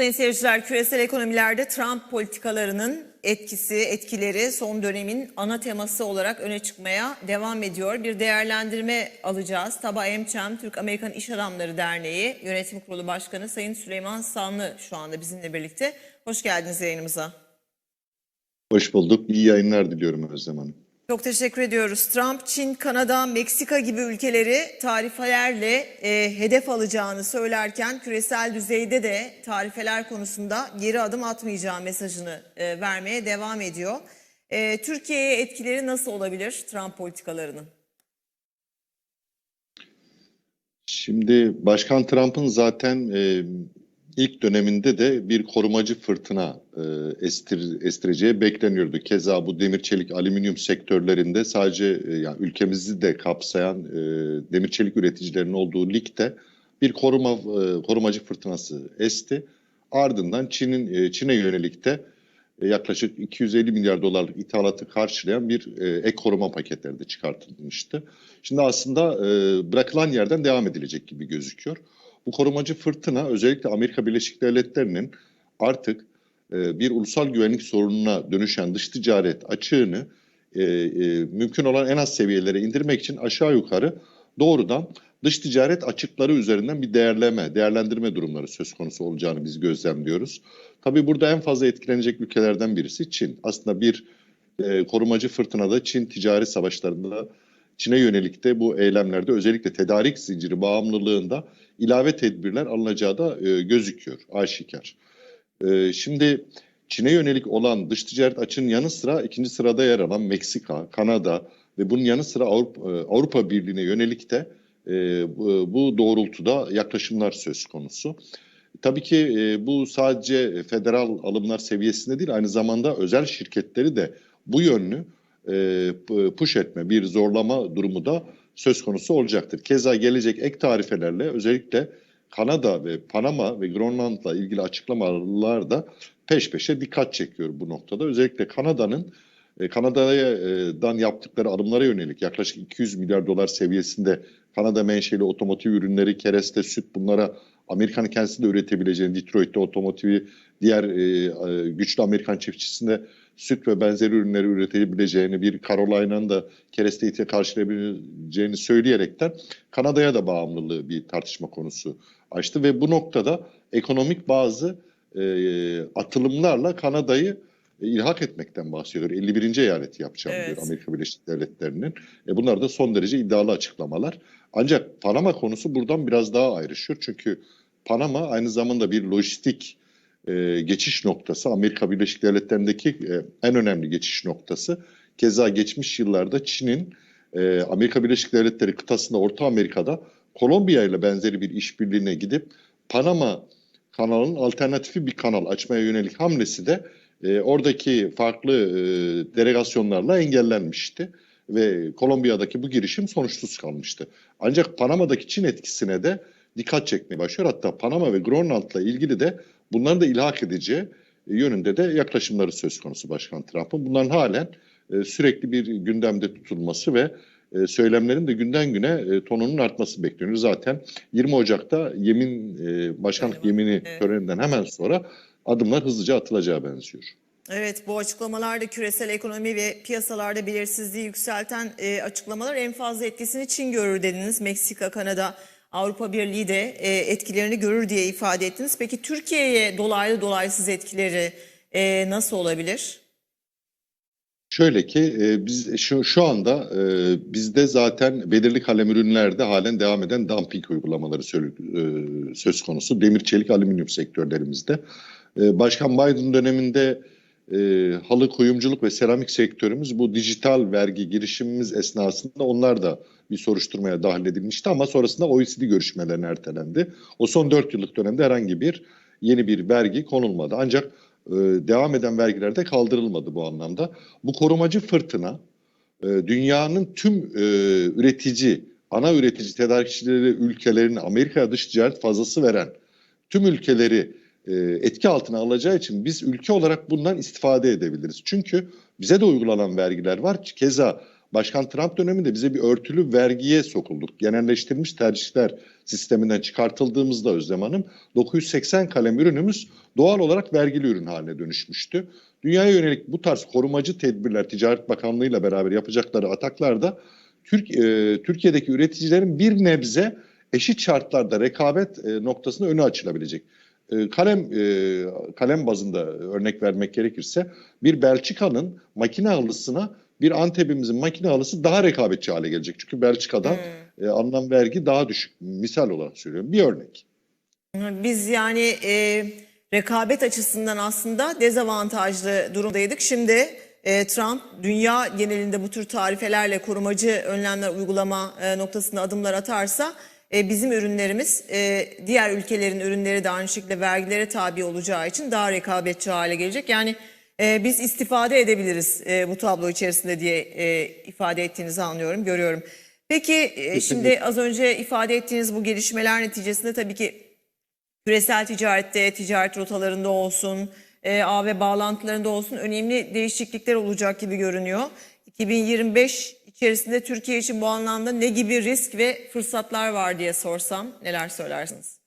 Sayın seyirciler, küresel ekonomilerde Trump politikalarının etkisi, etkileri son dönemin ana teması olarak öne çıkmaya devam ediyor. Bir değerlendirme alacağız. Taba Emçem, Türk-Amerikan İş Adamları Derneği Yönetim Kurulu Başkanı Sayın Süleyman Sanlı şu anda bizimle birlikte. Hoş geldiniz yayınımıza. Hoş bulduk. İyi yayınlar diliyorum Özlem Hanım. Çok teşekkür ediyoruz. Trump, Çin, Kanada, Meksika gibi ülkeleri tarifelerle e, hedef alacağını söylerken küresel düzeyde de tarifeler konusunda geri adım atmayacağı mesajını e, vermeye devam ediyor. E, Türkiye'ye etkileri nasıl olabilir Trump politikalarının? Şimdi Başkan Trump'ın zaten e, ilk döneminde de bir korumacı fırtına e, estir, estireceği bekleniyordu. Keza bu demir çelik alüminyum sektörlerinde sadece e, yani ülkemizi de kapsayan e, demir çelik üreticilerinin olduğu ligde bir koruma e, korumacı fırtınası esti. Ardından Çin'in e, Çin'e yönelik de e, yaklaşık 250 milyar dolarlık ithalatı karşılayan bir e, ek koruma paketleri de çıkartılmıştı. Şimdi aslında e, bırakılan yerden devam edilecek gibi gözüküyor. Bu korumacı fırtına özellikle Amerika Birleşik Devletleri'nin artık e, bir ulusal güvenlik sorununa dönüşen dış ticaret açığını e, e, mümkün olan en az seviyelere indirmek için aşağı yukarı doğrudan dış ticaret açıkları üzerinden bir değerleme, değerlendirme durumları söz konusu olacağını biz gözlemliyoruz. Tabii burada en fazla etkilenecek ülkelerden birisi Çin. Aslında bir e, korumacı fırtınada Çin ticari savaşlarında Çin'e yönelik de bu eylemlerde özellikle tedarik zinciri bağımlılığında ilave tedbirler alınacağı da e, gözüküyor aşikar. E, şimdi Çin'e yönelik olan dış ticaret açının yanı sıra ikinci sırada yer alan Meksika, Kanada ve bunun yanı sıra Avrupa, e, Avrupa Birliği'ne yönelik de e, bu, bu doğrultuda yaklaşımlar söz konusu. Tabii ki e, bu sadece federal alımlar seviyesinde değil aynı zamanda özel şirketleri de bu yönlü e, push etme, bir zorlama durumu da söz konusu olacaktır. Keza gelecek ek tarifelerle özellikle Kanada ve Panama ve Grönland'la ilgili açıklamalar da peş peşe dikkat çekiyor bu noktada. Özellikle Kanada'nın e, Kanada'dan yaptıkları adımlara yönelik yaklaşık 200 milyar dolar seviyesinde Kanada menşeli otomotiv ürünleri, kereste, süt bunlara Amerika'nın kendisi de üretebileceğini, Detroit'te otomotivi, diğer e, güçlü Amerikan çiftçisinde süt ve benzeri ürünleri üretebileceğini, bir Carolina'nın da kereste ihtiyaç karşılayabileceğini söyleyerekten Kanada'ya da bağımlılığı bir tartışma konusu açtı ve bu noktada ekonomik bazı e, atılımlarla Kanada'yı e, ilhak etmekten bahsediyor. 51. eyaleti yapacağım Evet. diyor Amerika Birleşik Devletleri'nin. E bunlar da son derece iddialı açıklamalar. Ancak Panama konusu buradan biraz daha ayrışıyor. Çünkü Panama aynı zamanda bir lojistik e, geçiş noktası. Amerika Birleşik Devletleri'ndeki e, en önemli geçiş noktası. Keza geçmiş yıllarda Çin'in e, Amerika Birleşik Devletleri kıtasında Orta Amerika'da Kolombiya ile benzeri bir işbirliğine gidip Panama kanalının alternatifi bir kanal açmaya yönelik hamlesi de e, oradaki farklı e, delegasyonlarla engellenmişti ve Kolombiya'daki bu girişim sonuçsuz kalmıştı. Ancak Panama'daki Çin etkisine de dikkat çekmeye başlıyor. Hatta Panama ve Grönland'la ilgili de bunları da ilhak edeceği yönünde de yaklaşımları söz konusu Başkan Trump'ın. Bunların halen e, sürekli bir gündemde tutulması ve e, söylemlerin de günden güne e, tonunun artması bekleniyor. Zaten 20 Ocak'ta yemin e, başkanlık yemini töreninden hemen sonra adımlar hızlıca atılacağı benziyor. Evet bu açıklamalarda küresel ekonomi ve piyasalarda belirsizliği yükselten e, açıklamalar en fazla etkisini Çin görür dediniz. Meksika, Kanada, Avrupa Birliği de e, etkilerini görür diye ifade ettiniz. Peki Türkiye'ye dolaylı dolaysız etkileri e, nasıl olabilir? Şöyle ki e, biz şu, şu anda e, bizde zaten belirli kalem ürünlerde halen devam eden dumping uygulamaları sö- e, söz konusu. Demir, çelik, alüminyum sektörlerimizde. E, Başkan Biden döneminde e, halı, kuyumculuk ve seramik sektörümüz bu dijital vergi girişimimiz esnasında onlar da bir soruşturmaya dahil edilmişti ama sonrasında OECD görüşmelerine ertelendi. O son 4 yıllık dönemde herhangi bir yeni bir vergi konulmadı. Ancak e, devam eden vergiler de kaldırılmadı bu anlamda. Bu korumacı fırtına e, dünyanın tüm e, üretici, ana üretici tedarikçileri ülkelerini Amerika'ya dış ticaret fazlası veren tüm ülkeleri etki altına alacağı için biz ülke olarak bundan istifade edebiliriz. Çünkü bize de uygulanan vergiler var. Keza Başkan Trump döneminde bize bir örtülü vergiye sokulduk. Genelleştirilmiş tercihler sisteminden çıkartıldığımızda Özlem Hanım 980 kalem ürünümüz doğal olarak vergili ürün haline dönüşmüştü. Dünyaya yönelik bu tarz korumacı tedbirler Ticaret Bakanlığı ile beraber yapacakları ataklarda Türk, e, Türkiye'deki üreticilerin bir nebze eşit şartlarda rekabet e, noktasında önü açılabilecek. E, kalem e, kalem bazında örnek vermek gerekirse bir Belçika'nın makine halısına bir Antep'imizin makine halısı daha rekabetçi hale gelecek. Çünkü Belçika'dan e, alınan vergi daha düşük. Misal olarak söylüyorum. Bir örnek. Biz yani e, rekabet açısından aslında dezavantajlı durumdaydık. Şimdi e, Trump dünya genelinde bu tür tarifelerle korumacı önlemler uygulama e, noktasında adımlar atarsa e, bizim ürünlerimiz e, diğer ülkelerin ürünleri de aynı şekilde vergilere tabi olacağı için daha rekabetçi hale gelecek. Yani e, biz istifade edebiliriz e, bu tablo içerisinde diye e, ifade ettiğinizi anlıyorum, görüyorum. Peki e, şimdi az önce ifade ettiğiniz bu gelişmeler neticesinde tabii ki küresel ticarette, ticaret rotalarında olsun, e, ağ ve bağlantılarında olsun önemli değişiklikler olacak gibi görünüyor. 2025 içerisinde Türkiye için bu anlamda ne gibi risk ve fırsatlar var diye sorsam neler söylersiniz?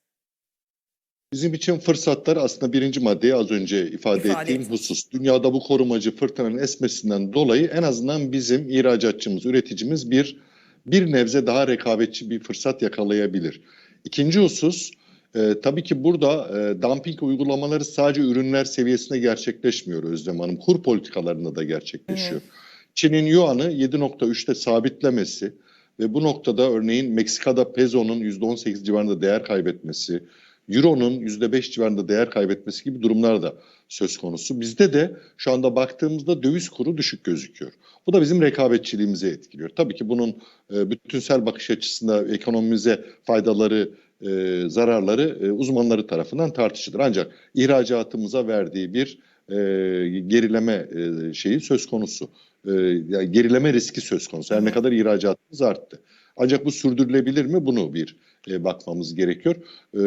Bizim için fırsatlar aslında birinci maddeye az önce ifade, İfade ettiğim ettiniz. husus. Dünyada bu korumacı fırtınanın esmesinden dolayı en azından bizim ihracatçımız, üreticimiz bir bir nebze daha rekabetçi bir fırsat yakalayabilir. İkinci husus, e, tabii ki burada e, dumping uygulamaları sadece ürünler seviyesinde gerçekleşmiyor Özlem Hanım. Kur politikalarında da gerçekleşiyor. Çin'in yuanı 7.3'te sabitlemesi ve bu noktada örneğin Meksika'da pezo'nun %18 civarında değer kaybetmesi, Euro'nun %5 civarında değer kaybetmesi gibi durumlar da söz konusu. Bizde de şu anda baktığımızda döviz kuru düşük gözüküyor. Bu da bizim rekabetçiliğimizi etkiliyor. Tabii ki bunun e, bütünsel bakış açısında ekonomimize faydaları, e, zararları e, uzmanları tarafından tartışılır. Ancak ihracatımıza verdiği bir e, gerileme e, şeyi söz konusu. E, yani gerileme riski söz konusu. Her ne kadar ihracatımız arttı. Ancak bu sürdürülebilir mi? Bunu bir e, bakmamız gerekiyor. E,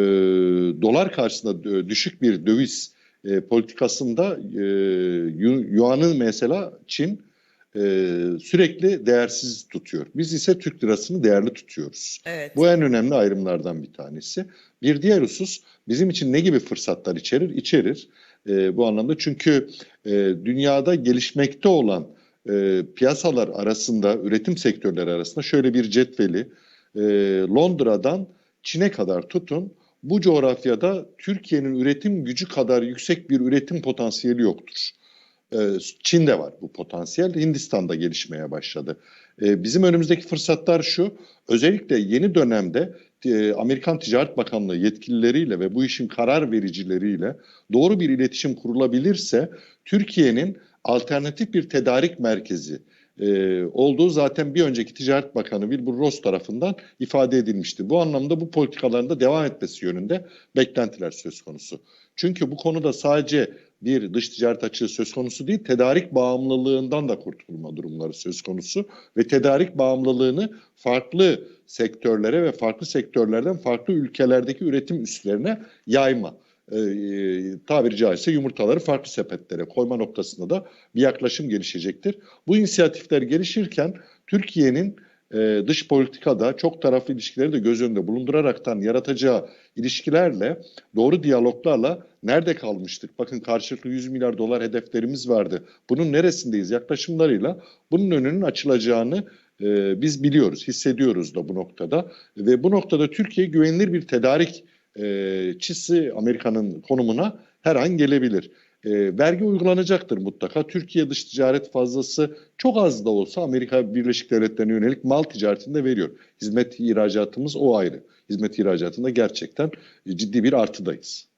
dolar karşısında düşük bir döviz e, politikasında e, yu- yuanı mesela Çin e, sürekli değersiz tutuyor. Biz ise Türk lirasını değerli tutuyoruz. Evet. Bu en önemli ayrımlardan bir tanesi. Bir diğer husus bizim için ne gibi fırsatlar içerir? İçerir. E, bu anlamda çünkü e, dünyada gelişmekte olan e, piyasalar arasında, üretim sektörleri arasında şöyle bir cetveli e, Londra'dan Çin'e kadar tutun. Bu coğrafyada Türkiye'nin üretim gücü kadar yüksek bir üretim potansiyeli yoktur. Ee, Çin'de var bu potansiyel. Hindistan'da gelişmeye başladı. Ee, Bizim önümüzdeki fırsatlar şu. Özellikle yeni dönemde e, Amerikan Ticaret Bakanlığı yetkilileriyle ve bu işin karar vericileriyle doğru bir iletişim kurulabilirse Türkiye'nin alternatif bir tedarik merkezi e, olduğu zaten bir önceki Ticaret Bakanı Wilbur Ross tarafından ifade edilmişti. Bu anlamda bu politikalarında devam etmesi yönünde beklentiler söz konusu. Çünkü bu konuda sadece bir dış ticaret açığı söz konusu değil, tedarik bağımlılığından da kurtulma durumları söz konusu ve tedarik bağımlılığını farklı sektörlere ve farklı sektörlerden farklı ülkelerdeki üretim üslerine yayma. E, tabiri caizse yumurtaları farklı sepetlere koyma noktasında da bir yaklaşım gelişecektir. Bu inisiyatifler gelişirken Türkiye'nin e, dış politikada çok taraflı ilişkileri de göz önünde bulunduraraktan yaratacağı ilişkilerle, doğru diyaloglarla nerede kalmıştık? Bakın karşılıklı 100 milyar dolar hedeflerimiz vardı. Bunun neresindeyiz? Yaklaşımlarıyla bunun önünün açılacağını e, biz biliyoruz, hissediyoruz da bu noktada. Ve bu noktada Türkiye güvenilir bir tedarik e, çisi Amerika'nın konumuna her an gelebilir. E, vergi uygulanacaktır mutlaka. Türkiye dış ticaret fazlası çok az da olsa Amerika Birleşik Devletleri'ne yönelik mal ticaretinde veriyor. Hizmet ihracatımız o ayrı. Hizmet ihracatında gerçekten ciddi bir artıdayız.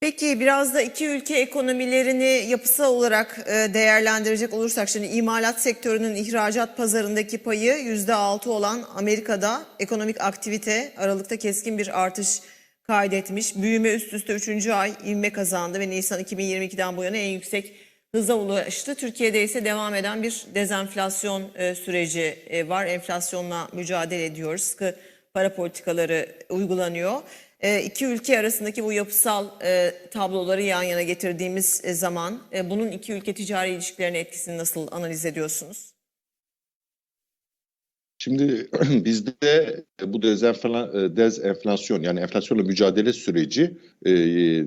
Peki biraz da iki ülke ekonomilerini yapısal olarak e, değerlendirecek olursak şimdi imalat sektörünün ihracat pazarındaki payı %6 olan Amerika'da ekonomik aktivite Aralık'ta keskin bir artış kaydetmiş. Büyüme üst üste 3. ay ivme kazandı ve Nisan 2022'den bu yana en yüksek hıza ulaştı. Türkiye'de ise devam eden bir dezenflasyon e, süreci e, var. Enflasyonla mücadele ediyoruz. Sıkı para politikaları uygulanıyor. E, iki ülke arasındaki bu yapısal tabloları yan yana getirdiğimiz zaman bunun iki ülke ticari ilişkilerine etkisini nasıl analiz ediyorsunuz? Şimdi bizde bu dezenfla- dezenflasyon yani enflasyonla mücadele süreci e,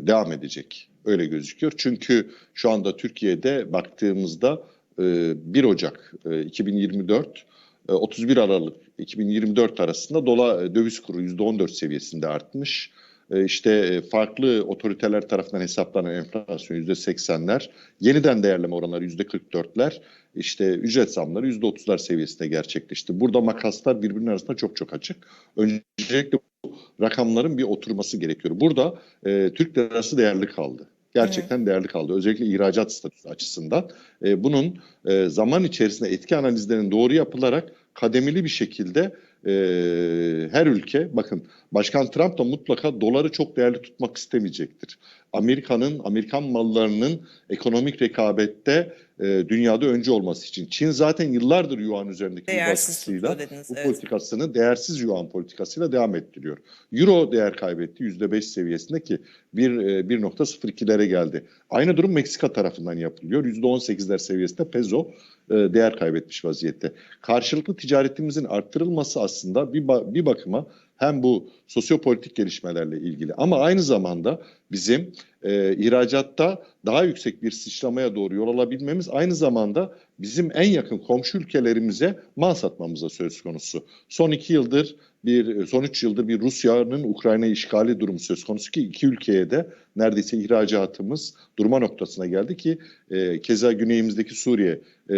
devam edecek. Öyle gözüküyor. Çünkü şu anda Türkiye'de baktığımızda e, 1 Ocak e, 2024 e, 31 Aralık 2024 arasında dolar döviz kuru %14 seviyesinde artmış. E, İşte e, farklı otoriteler tarafından hesaplanan enflasyon %80'ler, yeniden değerleme oranları %44'ler, işte ücret zamları %30'lar seviyesinde gerçekleşti. Burada makaslar birbirinin arasında çok çok açık. Öncelikle bu rakamların bir oturması gerekiyor. Burada e, Türk lirası değerli kaldı. Gerçekten değerli kaldı. Özellikle ihracat statüsü açısından. E, bunun e, zaman içerisinde etki analizlerinin doğru yapılarak kademeli bir şekilde e, her ülke bakın Başkan Trump da mutlaka doları çok değerli tutmak istemeyecektir. Amerika'nın, Amerikan mallarının ekonomik rekabette e, dünyada öncü olması için. Çin zaten yıllardır yuan üzerindeki Değersiz baskısıyla dediniz, bu evet. politikasını değersiz yuan politikasıyla devam ettiriyor. Euro değer kaybetti %5 seviyesinde ki bir, e, 1.02'lere geldi. Aynı durum Meksika tarafından yapılıyor. %18'ler seviyesinde peso e, değer kaybetmiş vaziyette. Karşılıklı ticaretimizin arttırılması aslında bir, ba- bir bakıma hem bu sosyopolitik gelişmelerle ilgili ama aynı zamanda bizim e, ihracatta daha yüksek bir sıçramaya doğru yol alabilmemiz aynı zamanda bizim en yakın komşu ülkelerimize mal satmamıza söz konusu. Son iki yıldır bir son üç yıldır bir Rusya'nın Ukrayna işgali durumu söz konusu ki iki ülkeye de neredeyse ihracatımız durma noktasına geldi ki e, keza güneyimizdeki Suriye e,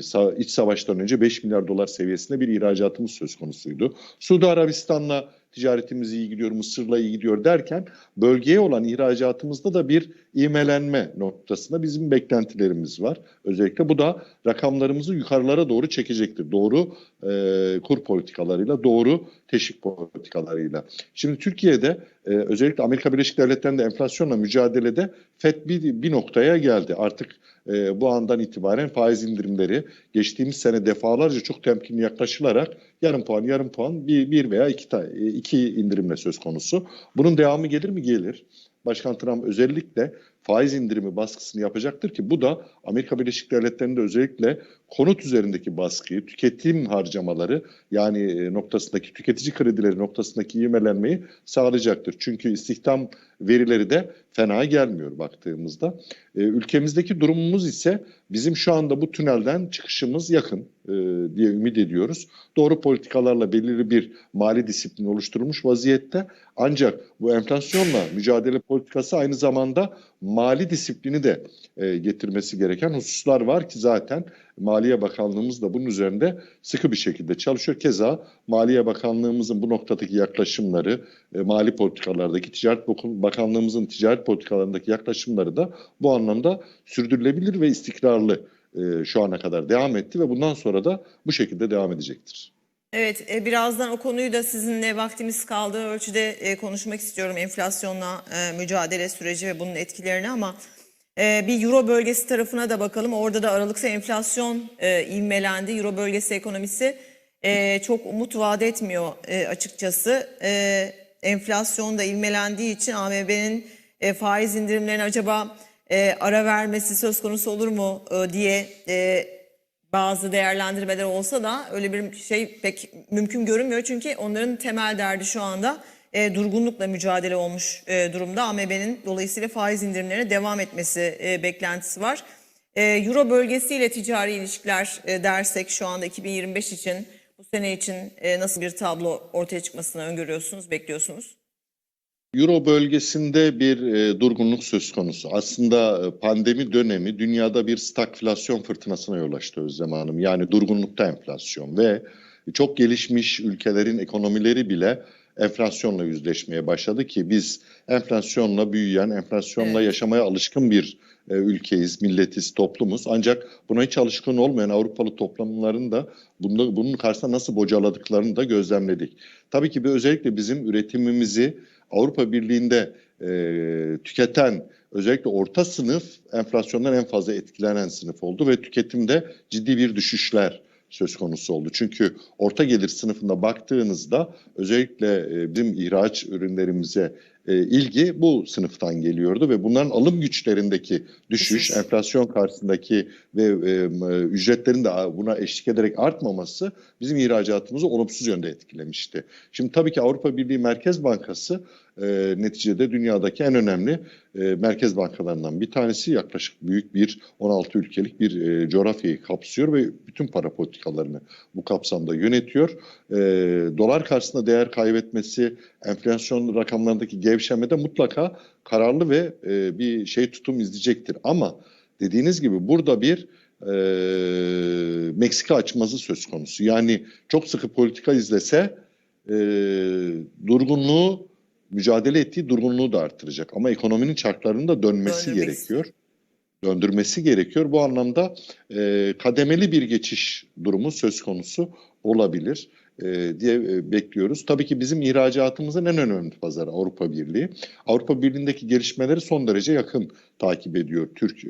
sa- iç savaştan önce 5 milyar dolar seviyesinde bir ihracatımız söz konusuydu. Suudi Arabistan'la ticaretimiz iyi gidiyor, Mısır'la iyi gidiyor derken bölgeye olan ihracatımızda da bir ivmelenme noktasında bizim beklentilerimiz var. Özellikle bu da rakamlarımızı yukarılara doğru çekecektir. Doğru e, kur politikalarıyla, doğru teşvik politikalarıyla. Şimdi Türkiye'de e, özellikle Amerika Birleşik Devletleri'nde enflasyonla mücadelede FED bir, bir noktaya geldi. Artık e, bu andan itibaren faiz indirimleri geçtiğimiz sene defalarca çok temkinli yaklaşılarak yarım puan yarım puan bir, bir veya iki, e, iki indirimle söz konusu. Bunun devamı gelir mi? Gelir. Başkan Trump özellikle faiz indirimi baskısını yapacaktır ki bu da Amerika Birleşik Devletleri'nde özellikle konut üzerindeki baskıyı, tüketim harcamaları yani e, noktasındaki tüketici kredileri noktasındaki ivmelenmeyi sağlayacaktır. Çünkü istihdam verileri de fena gelmiyor baktığımızda. E, ülkemizdeki durumumuz ise bizim şu anda bu tünelden çıkışımız yakın e, diye ümit ediyoruz. Doğru politikalarla belirli bir mali disiplin oluşturulmuş vaziyette. Ancak bu enflasyonla mücadele politikası aynı zamanda mali disiplini de e, getirmesi gereken hususlar var ki zaten Maliye Bakanlığımız da bunun üzerinde sıkı bir şekilde çalışıyor. Keza Maliye Bakanlığımızın bu noktadaki yaklaşımları, e, mali politikalardaki Ticaret Bak- Bakanlığımızın ticaret politikalarındaki yaklaşımları da bu anlamda sürdürülebilir ve istikrarlı e, şu ana kadar devam etti ve bundan sonra da bu şekilde devam edecektir. Evet, e, birazdan o konuyu da sizinle vaktimiz kaldığı ölçüde e, konuşmak istiyorum. Enflasyonla e, mücadele süreci ve bunun etkilerini ama bir Euro bölgesi tarafına da bakalım. Orada da aralıksız enflasyon e. Euro bölgesi ekonomisi çok umut vaat etmiyor açıkçası. Enflasyon da ivmelendiği için AMB'nin faiz indirimlerine acaba ara vermesi söz konusu olur mu diye e, bazı değerlendirmeler olsa da öyle bir şey pek mümkün görünmüyor. Çünkü onların temel derdi şu anda e, durgunlukla mücadele olmuş e, durumda. AMB'nin dolayısıyla faiz indirimlerine devam etmesi e, beklentisi var. E, Euro bölgesiyle ticari ilişkiler e, dersek şu anda 2025 için bu sene için e, nasıl bir tablo ortaya çıkmasını öngörüyorsunuz, bekliyorsunuz? Euro bölgesinde bir e, durgunluk söz konusu. Aslında e, pandemi dönemi dünyada bir stagflasyon fırtınasına yol açtı Özlem Hanım. Yani durgunlukta enflasyon ve çok gelişmiş ülkelerin ekonomileri bile enflasyonla yüzleşmeye başladı ki biz enflasyonla büyüyen, enflasyonla Evet. yaşamaya alışkın bir e, ülkeyiz, milletiz, toplumuz. Ancak buna hiç alışkın olmayan Avrupalı toplumların da bunda, bunun karşısında nasıl bocaladıklarını da gözlemledik. Tabii ki bir özellikle bizim üretimimizi Avrupa Birliği'nde e, tüketen özellikle orta sınıf enflasyondan en fazla etkilenen sınıf oldu ve tüketimde ciddi bir düşüşler söz konusu oldu. Çünkü orta gelir sınıfında baktığınızda özellikle e, bizim ihraç ürünlerimize ilgi bu sınıftan geliyordu ve bunların alım güçlerindeki düşüş, enflasyon karşısındaki ve e, m- ücretlerin de buna eşlik ederek artmaması bizim ihracatımızı olumsuz yönde etkilemişti. Şimdi tabii ki Avrupa Birliği Merkez Bankası e, neticede dünyadaki en önemli e, merkez bankalarından bir tanesi yaklaşık büyük bir 16 ülkelik bir e, coğrafyayı kapsıyor ve bütün para politikalarını bu kapsamda yönetiyor. E, dolar karşısında değer kaybetmesi, enflasyon rakamlarındaki gevşemede mutlaka kararlı ve e, bir şey tutum izleyecektir. Ama dediğiniz gibi burada bir e, Meksika açması söz konusu. Yani çok sıkı politika izlese e, durgunluğu mücadele ettiği durgunluğu da artıracak. Ama ekonominin çarklarının da dönmesi Döndürmek gerekiyor. Döndürmesi gerekiyor. Bu anlamda e, kademeli bir geçiş durumu söz konusu olabilir diye e, bekliyoruz. Tabii ki bizim ihracatımızın en önemli pazarı Avrupa Birliği. Avrupa Birliği'ndeki gelişmeleri son derece yakın takip ediyor Türk e,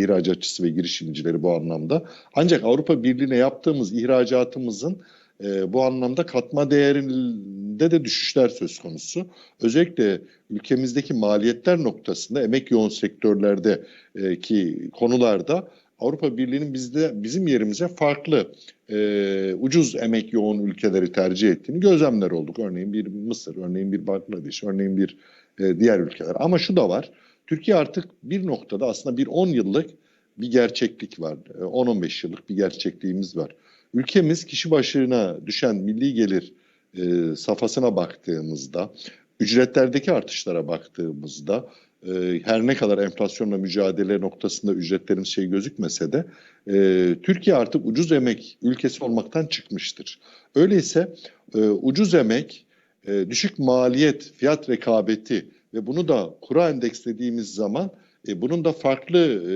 ihracatçısı ve girişimcileri bu anlamda. Ancak Avrupa Birliği'ne yaptığımız ihracatımızın e, bu anlamda katma değerinde de düşüşler söz konusu. Özellikle ülkemizdeki maliyetler noktasında emek yoğun sektörlerde e, ki konularda Avrupa Birliği'nin bizde bizim yerimize farklı e, ucuz emek yoğun ülkeleri tercih ettiğini gözlemler olduk. Örneğin bir Mısır, örneğin bir Bangladeş, örneğin bir e, diğer ülkeler. Ama şu da var. Türkiye artık bir noktada aslında bir 10 yıllık bir gerçeklik var. E, 10-15 yıllık bir gerçekliğimiz var. Ülkemiz kişi başına düşen milli gelir e, safhasına baktığımızda, ücretlerdeki artışlara baktığımızda e, her ne kadar enflasyonla mücadele noktasında ücretlerin şey gözükmese de e, Türkiye artık ucuz emek ülkesi olmaktan çıkmıştır. Öyleyse e, ucuz emek, e, düşük maliyet, fiyat rekabeti ve bunu da kura endekslediğimiz zaman e, bunun da farklı e,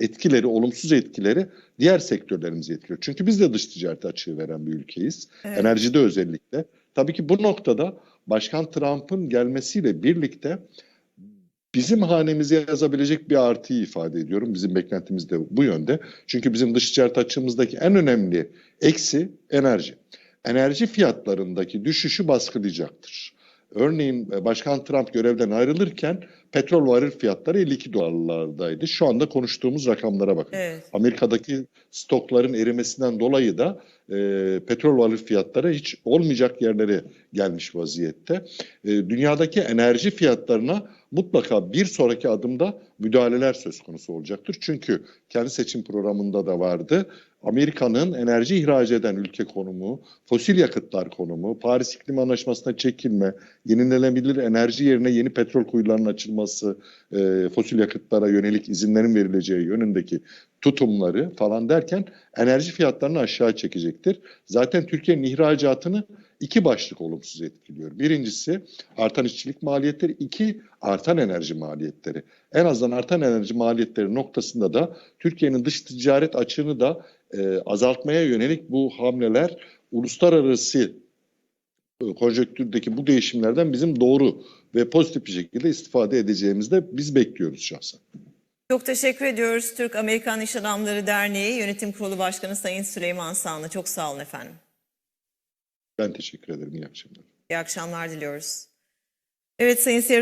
etkileri, olumsuz etkileri diğer sektörlerimizi etkiliyor. Çünkü biz de dış ticaret açığı veren bir ülkeyiz. Evet. Enerjide özellikle. Tabii ki bu noktada Başkan Trump'ın gelmesiyle birlikte bizim hanemize yazabilecek bir artıyı ifade ediyorum. Bizim beklentimiz de bu yönde. Çünkü bizim dış ticaret açığımızdaki en önemli eksi enerji. Enerji fiyatlarındaki düşüşü baskılayacaktır. Örneğin e, Başkan Trump görevden ayrılırken petrol varil fiyatları 52 dolarlardaydı. Şu anda konuştuğumuz rakamlara bakın. Evet. Amerika'daki stokların erimesinden dolayı da e, petrol varil fiyatları hiç olmayacak yerlere gelmiş vaziyette. E, dünyadaki enerji fiyatlarına mutlaka bir sonraki adımda müdahaleler söz konusu olacaktır. Çünkü kendi seçim programında da vardı. Amerika'nın enerji ihraç eden ülke konumu, fosil yakıtlar konumu, Paris İklim Anlaşması'na çekilme, yenilenebilir enerji yerine yeni petrol kuyularının açılması, e, fosil yakıtlara yönelik izinlerin verileceği yönündeki tutumları falan derken enerji fiyatlarını aşağı çekecektir. Zaten Türkiye'nin ihracatını iki başlık olumsuz etkiliyor. Birincisi artan işçilik maliyetleri, iki artan enerji maliyetleri. En azından artan enerji maliyetleri noktasında da Türkiye'nin dış ticaret açığını da e, azaltmaya yönelik bu hamleler uluslararası e, konjonktürdeki bu değişimlerden bizim doğru ve pozitif bir şekilde istifade edeceğimizi de biz bekliyoruz şahsen. Çok teşekkür ediyoruz. Türk Amerikan İş Adamları Derneği Yönetim Kurulu Başkanı Sayın Süleyman Sağlı. Çok sağ olun efendim. Ben teşekkür ederim. İyi akşamlar. İyi akşamlar diliyoruz. Evet sayın seyirciler.